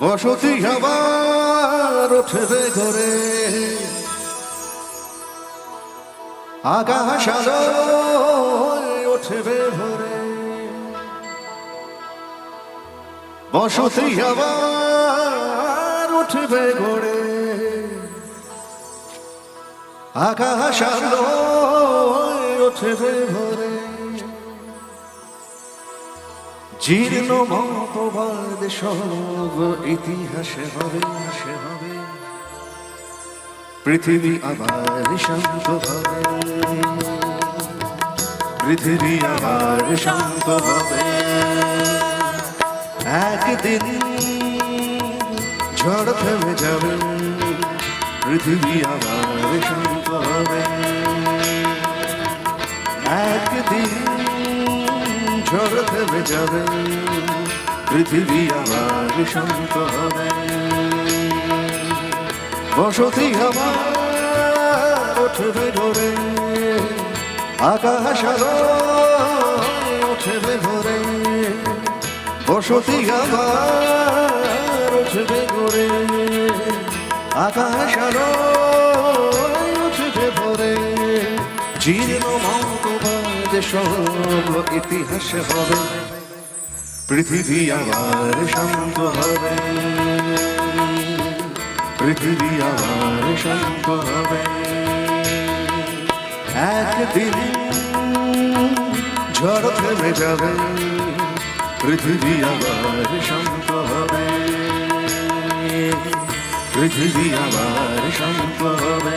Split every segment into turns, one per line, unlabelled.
বসতি আবার উঠবে ঘরে। আকাশ আলোয় উঠবে ভরে বসতি আবার উঠবে ঘরে আকাশ আলোয় উঠবে ভরে জীর্ণ মতবাদ সব ইতিহাসে হবে সে হবে। পৃথিবী আবার শান্ত হবে। পৃথিবী আবার শান্ত হবে। একদিন ঝড় থেমে যাবে। পৃথিবী আবার শান্ত হবে। একদিন ঝড় থেমে যাবে। পৃথিবী আবার শান্ত হবে। বসতি আমার, উঠবে ধরে। আকাশ উঠবে ধরে। বসতি আমার, উঠবে ধরে। আকাশ উঠবে ভরে জীর্ণ মতবাদ সব ইতিহাস হবে। পৃথিবী আবার শান্ত হবে। পৃথিবী আমার শান্ত হবে একদিন ঝড় থেমে যাবে, পৃথিবী আমার শান্ত হবে পৃথিবী আমার শান্ত হবে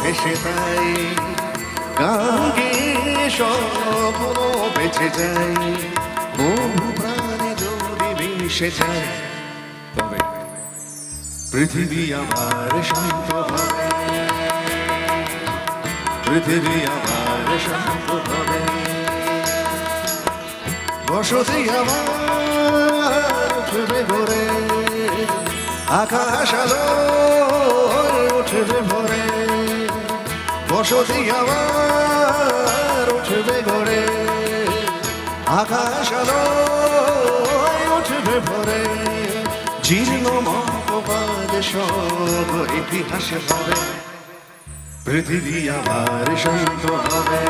ভেসে তাই কাঙ্গি স্বপ্ন বেঁচে যাই বহু প্রাণে যদি মিশে যায়, তবে পৃথিবী আমার শান্ত হবে। পৃথিবী আমার শান্ত হবে। বসতি আমার উঠবে ভরে আকাশ আলো উঠবে ভরে। বসতি আমার উঠবে ঘরে আকাশ আলো উঠবে ভরে। জীর্ণ মতবাদ সব ইতিহাসে হবে। পৃথিবী আবার শান্ত হবে।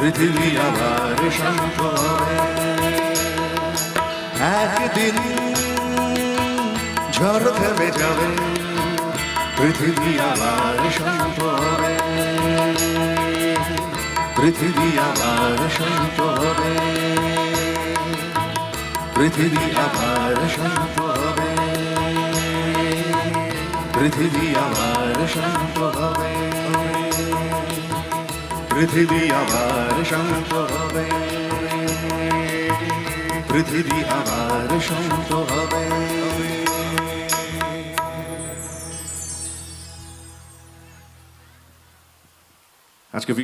পৃথিবী আবার শান্ত হবে। একদিন ঝড় থেমে যাবে। পৃথিবী আবার শান্ত হবে পৃথিবী আবার শান্ত হবে পৃথিবী আবার শান্ত হবে পৃথিবী আবার শান্ত হবে পৃথিবী আবার শান্ত হবে পৃথিবী আবার শান্ত হবে Hartstikke